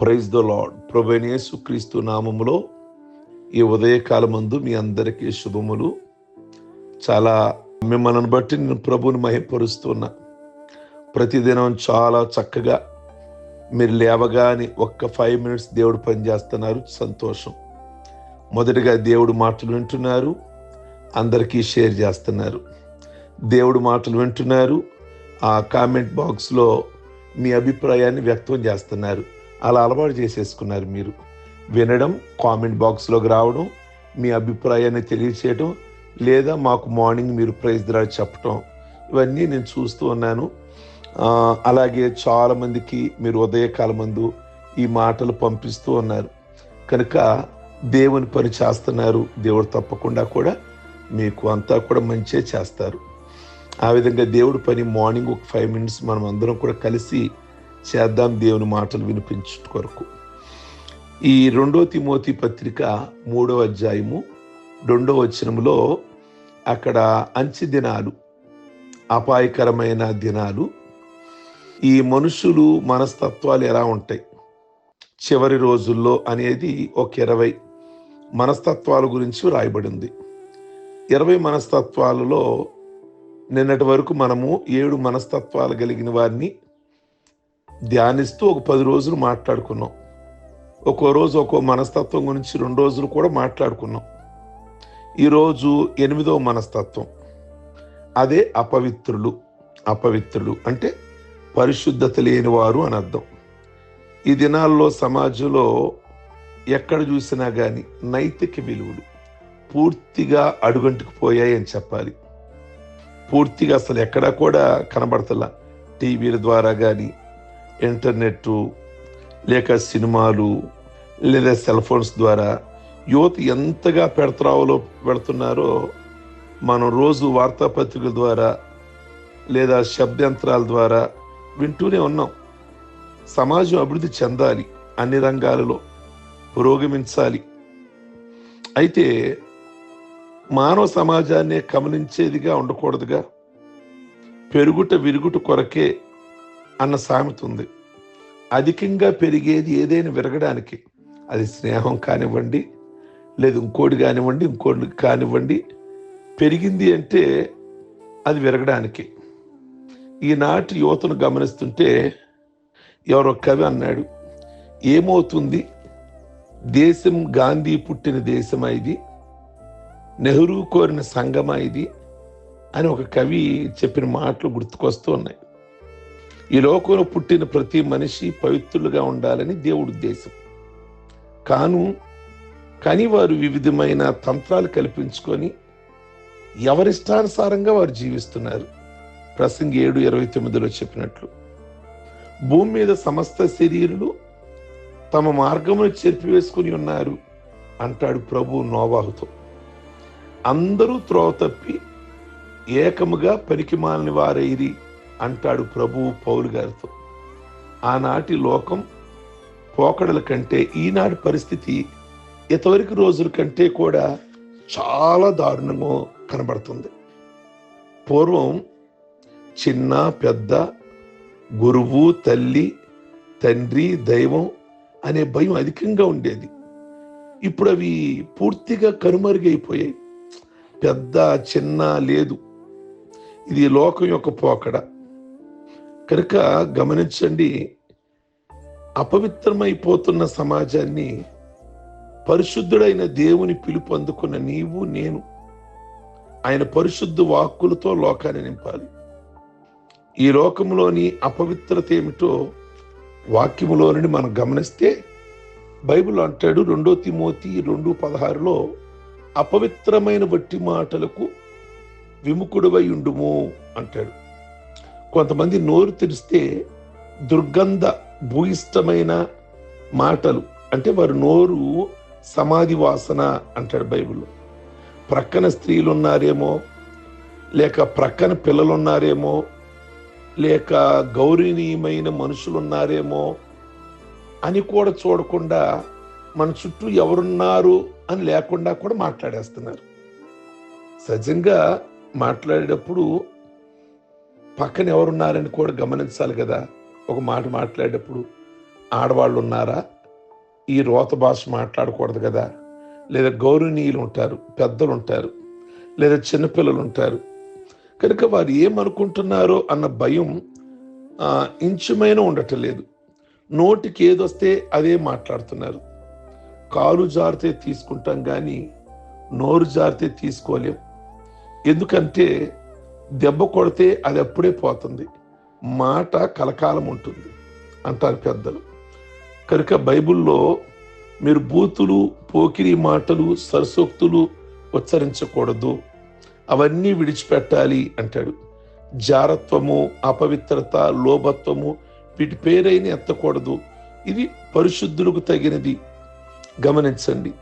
Praise the lord ప్రభైనేసు క్రీస్తు నామములో ఈ ఉదయకాలమందు మీ అందరికీ శుభములు. చాలా మిమ్మల్ని బట్టి నేను ప్రభుని మహిపరుస్తున్నా ప్రతిదినం చాలా చక్కగా మీరు లేవగానే ఒక్క ఫైవ్ మినిట్స్ దేవుడు పనిచేస్తున్నారు సంతోషం. మొదటిగా దేవుడు మాటలు వింటున్నారు. అందరికీ షేర్ చేస్తున్నారు. దేవుడు మాటలు వింటున్నారు. ఆ కామెంట్ బాక్స్లో మీ అభిప్రాయాన్ని వ్యక్తం చేస్తున్నారు. అలా అలవాటు చేసేసుకున్నారు మీరు. వినడం కామెంట్ బాక్స్లోకి రావడం మీ అభిప్రాయాన్ని తెలియచేయడం లేదా మాకు మార్నింగ్ మీరు ప్రైజ్ దిరా చెప్పటం ఇవన్నీ నేను చూస్తూ ఉన్నాను. అలాగే చాలా మందికి మీరు ఉదయకాలమందు ఈ మాటలు పంపిస్తూ ఉన్నారు. కనుక దేవుని పని చేస్తున్నారు. దేవుడు తప్పకుండా కూడా మీకు అంతా కూడా మంచే చేస్తారు. ఆ విధంగా దేవుడి పని మార్నింగ్ ఒక ఫైవ్ మినిట్స్ మనం అందరం కూడా కలిసి చేద్దాం దేవుని మాటలు వినిపించు కొరకు. ఈ రెండో తిమోతి పత్రిక మూడో అధ్యాయము రెండవ వచనంలో అక్కడ అంచి దినాలు అపాయకరమైన దినాలు. ఈ మనుషులు మనస్తత్వాలు ఎలా ఉంటాయి? చివరి రోజుల్లో అనేది ఒక ఇరవై మనస్తత్వాల గురించి రాయబడింది ఇరవై మనస్తత్వాలలో నిన్నటి వరకు మనము ఏడు మనస్తత్వాలు కలిగిన వారిని ధ్యానిస్తూ ఒక పది రోజులు మాట్లాడుకున్నాం. ఒక్కో రోజు ఒక్కో మనస్తత్వం గురించి రెండు రోజులు కూడా మాట్లాడుకున్నాం. ఈరోజు ఎనిమిదవ మనస్తత్వం. అదే అపవిత్రులు అపవిత్రులు అంటే పరిశుద్ధత లేని వారు అని అర్థం. ఈ దినాల్లో సమాజంలో ఎక్కడ చూసినా కానీ నైతిక విలువలు పూర్తిగా అడుగంటుకు పోయాయి అని చెప్పాలి. పూర్తిగా అసలు ఎక్కడా కూడా కనబడతలా. టీవీల ద్వారా కానీ ఇంటర్నెట్ లేక సినిమాలు లేదా సెల్ ఫోన్స్ ద్వారా యువత ఎంతగా పెడతరావులో పెడుతున్నారో మనం రోజు వార్తాపత్రికల ద్వారా లేదా శబ్దయంత్రాల ద్వారా వింటూనే ఉన్నాం. సమాజం అభివృద్ధి చెందాలి అన్ని రంగాలలో పురోగమించాలి. అయితే మానవ సమాజాన్ని గమనించేదిగా ఉండకూడదుగా. పెరుగుట విరుగుట కొరకే అన్న సామెత ఉంది. అధికంగా పెరిగేది ఏదైనా విరగడానికి. అది స్నేహం కానివ్వండి లేదు ఇంకోటి కానివ్వండి ఇంకోటి కానివ్వండి. పెరిగింది అంటే అది విరగడానికి. ఈనాటి యువతను గమనిస్తుంటే ఎవరో కవి అన్నాడు ఏమవుతుంది? దేశం గాంధీ పుట్టిన దేశమా ఇది? నెహ్రూ కోరిన సంగమా ఇది? అని ఒక కవి చెప్పిన మాటలు గుర్తుకొస్తూ ఉన్నాయి. ఈ లోకంలో పుట్టిన ప్రతి మనిషి పవిత్రులుగా ఉండాలని దేవుడు ఉద్దేశం. కాను కానీ వారు వివిధమైన తంత్రాలు కల్పించుకొని ఎవరిష్టానుసారంగా వారు జీవిస్తున్నారు? ప్రసంగి ఏడు ఇరవై తొమ్మిదిలో చెప్పినట్లు. భూమి మీద సమస్త శరీరులు తమ మార్గమును చెరిపివేసుకుని ఉన్నారు అంటాడు ప్రభు నోవాహుతో. అందరూ త్రోవ తప్పి ఏకముగా పనికిమాలని వారైరి అంటాడు ప్రభు పౌలు గారితో. ఆనాటి లోకం పోకడల కంటే ఈనాటి పరిస్థితి ఇంతవరకు రోజుల కంటే కూడా చాలా దారుణంగా కనబడుతుంది. పూర్వం చిన్న పెద్ద గురువు తల్లి తండ్రి దైవం అనే భయం అధికంగా ఉండేది. ఇప్పుడు అవి పూర్తిగా కనుమరుగైపోయాయి. పెద్ద చిన్న లేదు. ఇది లోకం యొక్క పోకడ. కనుక గమనించండి అపవిత్రమైపోతున్న సమాజాన్ని పరిశుద్ధుడైన దేవుని పిలుపు అందుకున్న నీవు నేను ఆయన పరిశుద్ధ వాక్కులతో లోకాన్ని నింపాలి. ఈ లోకంలోని అపవిత్రత ఏమిటో వాక్యములోని మనం గమనిస్తే బైబిల్ అంటాడు రెండో తిమోతి రెండు పదహారులో అపవిత్రమైన వట్టి మాటలకు విముఖుడువై ఉండుము అంటాడు. కొంతమంది నోరు తెరిస్తే దుర్గంధ భూయిష్టమైన మాటలు. అంటే వారి నోరు సమాధి వాసన అంటాడు బైబిల్లో. ప్రక్కన స్త్రీలు ఉన్నారేమో లేక ప్రక్కన పిల్లలు ఉన్నారేమో లేక గౌరవనీయమైన మనుషులు ఉన్నారేమో అని కూడా చూడకుండా మన చుట్టూ ఎవరున్నారు అని లేకుండా కూడా మాట్లాడేస్తున్నారు. సహజంగా మాట్లాడేటప్పుడు పక్కన ఎవరున్నారని కూడా గమనించాలి కదా. ఒక మాట మాట్లాడేటప్పుడు ఆడవాళ్ళు ఉన్నారా? ఈ రోత భాష మాట్లాడకూడదు కదా. లేదా గౌరవనీయులు ఉంటారు పెద్దలు ఉంటారు లేదా చిన్నపిల్లలు ఉంటారు. కనుక వారు ఏమనుకుంటున్నారో అన్న భయం ఇంచుమైన ఉండటం లేదు. నోటికి ఏదొస్తే అదే మాట్లాడుతున్నారు. కాలు జారితే తీసుకుంటాం కానీ నోరు జారితే తీసుకోలేం. ఎందుకంటే దెబ్బ కొడితే అది అప్పుడే పోతుంది. మాట కలకాలం ఉంటుంది అంటారు పెద్దలు. కనుక బైబిల్లో మీరు బూతులు పోకిరి మాటలు సరసోక్తులు ఉచ్చరించకూడదు. అవన్నీ విడిచిపెట్టాలి అంటాడు. జారత్వము అపవిత్రత లోభత్వము వీటి పేరైన ఎత్తకూడదు. ఇది పరిశుద్ధులకు తగినది. గమనించండి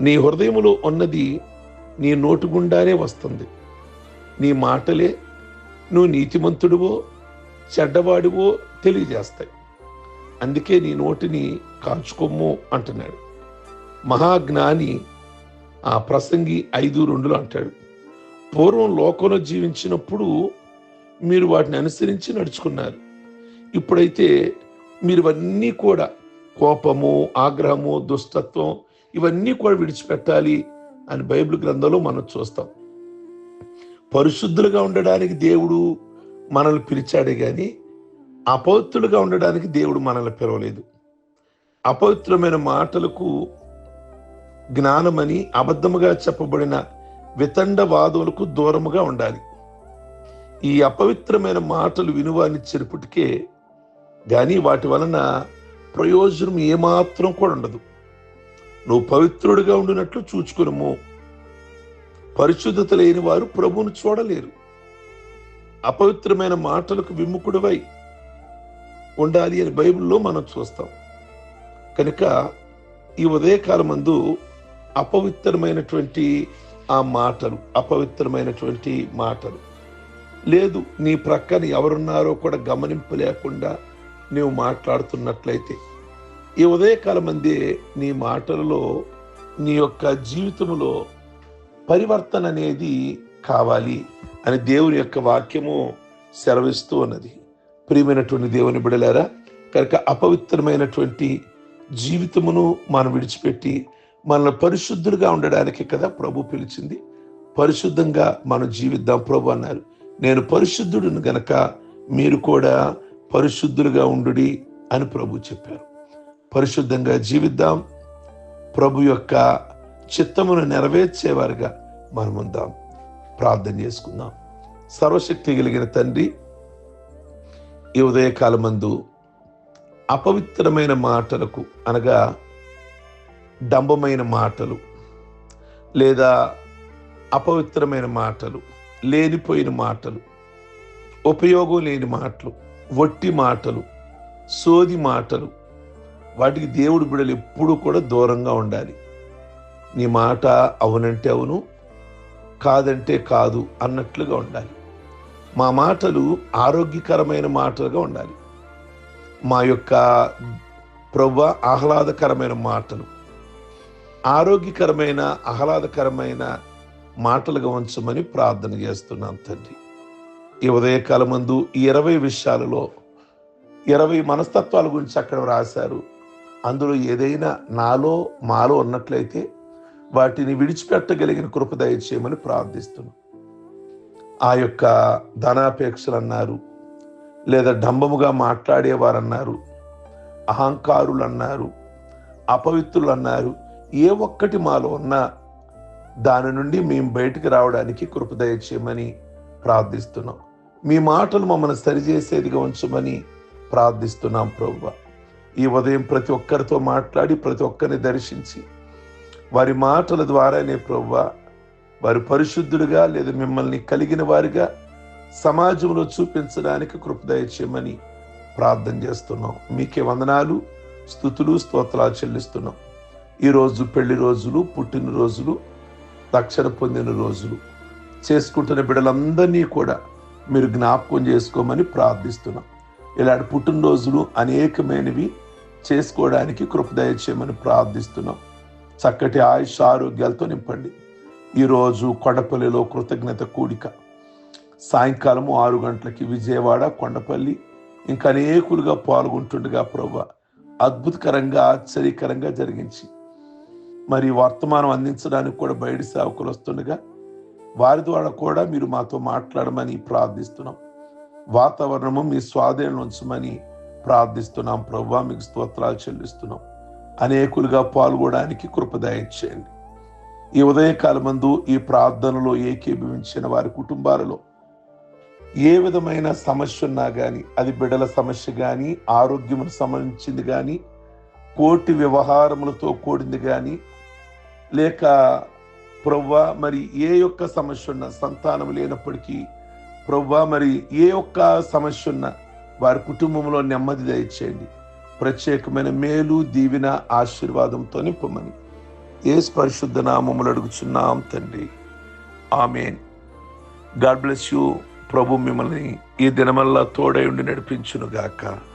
నీ హృదయములో ఉన్నది నీ నోటి గుండానే వస్తుంది. నీ మాటలే నువ్వు నీతిమంతుడివో చెడ్డవాడివో తెలియజేస్తాయి. అందుకే నీ నోటిని కాల్చుకోము అంటున్నాడు. మహాజ్ఞాని ఆ ప్రసంగి ఐదు రెండులో అంటాడు పూర్వం లోకంలో జీవించినప్పుడు మీరు వాటిని అనుసరించి నడుచుకున్నారు. ఇప్పుడైతే మీరు ఇవన్నీ కూడా కోపము ఆగ్రహము దుష్టత్వం ఇవన్నీ కూడా విడిచిపెట్టాలి అని బైబిల్ గ్రంథంలో మనం చూస్తాం. పరిశుద్ధులుగా ఉండడానికి దేవుడు మనల్ని పిలిచాడే కానీ అపవిత్రులుగా ఉండడానికి దేవుడు మనల్ని పిలవలేదు. అపవిత్రమైన మాటలకు జ్ఞానమని అబద్ధముగా చెప్పబడిన వితండ వితండవాదములకు దూరముగా ఉండాలి. ఈ అపవిత్రమైన మాటలు వినువాని చెరుపుటికే కానీ వాటి వలన ప్రయోజనం ఏమాత్రం కూడా ఉండదు. నువ్వు పవిత్రుడిగా ఉండినట్లు చూచుకునము. పరిశుద్ధత లేని వారు ప్రభువును చూడలేరు. అపవిత్రమైన మాటలకు విముఖుడివై ఉండాలి అని బైబిల్లో మనం చూస్తాం. కనుక ఈ ఉదయకాలం మందు అపవిత్రమైనటువంటి ఆ మాటలు అపవిత్రమైనటువంటి మాటలు. లేదు నీ ప్రక్కన ఎవరున్నారో కూడా గమనింపు లేకుండా నీవు మాట్లాడుతున్నట్లయితే ఈ ఉదయకాలం మందే నీ మాటలలో నీ యొక్క జీవితంలో పరివర్తన అనేది కావాలి అని దేవుని యొక్క వాక్యము సెలవిస్తూ ఉన్నది. ప్రియమైనటువంటి దేవుని బిడలారా కనుక అపవిత్రమైనటువంటి జీవితమును మనం విడిచిపెట్టి మనల్ని పరిశుద్ధులుగా ఉండడానికి కదా ప్రభు పిలిచింది. పరిశుద్ధంగా మనం జీవిద్దాం ప్రభు అన్నారు. నేను పరిశుద్ధుడిని గనక మీరు కూడా పరిశుద్ధులుగా ఉండుడి అని ప్రభు చెప్పారు. పరిశుద్ధంగా జీవిద్దాం. ప్రభు యొక్క చిత్తమును నెరవేర్చేవారుగా మనం ఉందాం ప్రార్థన చేసుకుందాం. సర్వశక్తి కలిగిన తండ్రి ఈ ఉదయకాలమందు అపవిత్రమైన మాటలకు అనగా డంబమైన మాటలు లేదా అపవిత్రమైన మాటలు లేనిపోయిన మాటలు ఉపయోగం లేని మాటలు వట్టి మాటలు సోది మాటలు వాటికి దేవుడి బిడలు ఎప్పుడూ కూడా దూరంగా ఉండాలి. నీ మాట అవునంటే అవును కాదంటే కాదు అన్నట్లుగా ఉండాలి. మా మాటలు ఆరోగ్యకరమైన మాటలుగా ఉండాలి. మా యొక్క ప్రభు ఆహ్లాదకరమైన మాటలు ఆరోగ్యకరమైన ఆహ్లాదకరమైన మాటలుగా ఉంచమని ప్రార్థన చేస్తున్నాను తండ్రి. ఈ ఉదయకాలమందు ఈ ఇరవై విషయాలలో ఇరవై మనస్తత్వాల గురించి అక్కడ రాశారు అందులో ఏదైనా నాలో మాలో ఉన్నట్లయితే వాటిని విడిచిపెట్టగలిగిన కృప దయచేయమని ప్రార్థిస్తున్నాం. ఆ యొక్క ధనాపేక్షలు అన్నారు లేదా డంబముగా మాట్లాడేవారన్నారు అహంకారులు అన్నారు అపవిత్రులు అన్నారు ఏ ఒక్కటి మాలో ఉన్నా దాని నుండి మేము బయటికి రావడానికి కృప దయచేయమని ప్రార్థిస్తున్నాం. మీ మాటలు మమ్మల్ని సరిచేసేదిగా ఉంచమని ప్రార్థిస్తున్నాం ప్రభు ఈ ఉదయం ప్రతి ఒక్కరితో మాట్లాడి ప్రతి ఒక్కరిని దర్శించి వారి మాటల ద్వారానే ప్రవ్వా వారి పరిశుద్ధుడుగా లేదా మిమ్మల్ని కలిగిన వారిగా సమాజంలో చూపించడానికి కృపదయ చేయమని ప్రార్థన చేస్తున్నాం. మీకే వందనాలు స్థుతులు స్తోత్రాలు చెల్లిస్తున్నాం. ఈరోజు పెళ్ళి రోజులు పుట్టినరోజులు రక్షణ పొందిన రోజులు. చేసుకుంటున్న బిడ్డలందరినీ కూడా మీరు జ్ఞాపకం చేసుకోమని ప్రార్థిస్తున్నాం. ఇలాంటి పుట్టినరోజులు అనేకమైనవి చేసుకోవడానికి కృపదయ చేయమని ప్రార్థిస్తున్నాం. చక్కటి ఆయుష్ ఆరోగ్యాలతో నింపండి. ఈరోజు కొండపల్లిలో కృతజ్ఞత కూడిక. సాయంకాలము ఆరు గంటలకి విజయవాడ కొండపల్లి ఇంకా అనేకులుగా పాల్గొంటుండగా ప్రభు అద్భుతకరంగా ఆశ్చర్యకరంగా జరిగించి. మరి వర్తమానం అందించడానికి కూడా బయట సేవకులు వస్తుండగా వారి ద్వారా కూడా మీరు మాతో మాట్లాడమని ప్రార్థిస్తున్నాం. వాతావరణము మీ స్వాధీనం ఉంచమని ప్రార్థిస్తున్నాం ప్రభా మీకు స్తోత్రాలు చెల్లిస్తున్నాం. అనేకులుగా పాల్గొనడానికి కృపదాయం చేయండి ఈ ఉదయకాలమందు ఈ ప్రార్థనలో ఏకీభవించిన వారి కుటుంబాలలో ఏ విధమైన సమస్య ఉన్నా కానీ అది బిడల సమస్య కానీ ఆరోగ్యమును సంబంధించింది కానీ కోటి వ్యవహారములతో కూడింది కానీ లేక ప్రవ్వా మరి ఏ యొక్క సమస్య ఉన్న సంతానం లేనప్పటికీ ప్రవ్వా మరి ఏ ఒక్క సమస్య ఉన్న వారి కుటుంబంలో నెమ్మది దయచేయండి. ప్రత్యేకమైన మేలు దీవిన ఆశీర్వాదంతో నింపమని. ఏ పరిశుద్ధ నామములు అడుగుచున్నాం తండ్రి. ఆమెన్. God bless you. ప్రభు మిమ్మల్ని ఈ దినమల్లా తోడై ఉండి నడిపించును గాక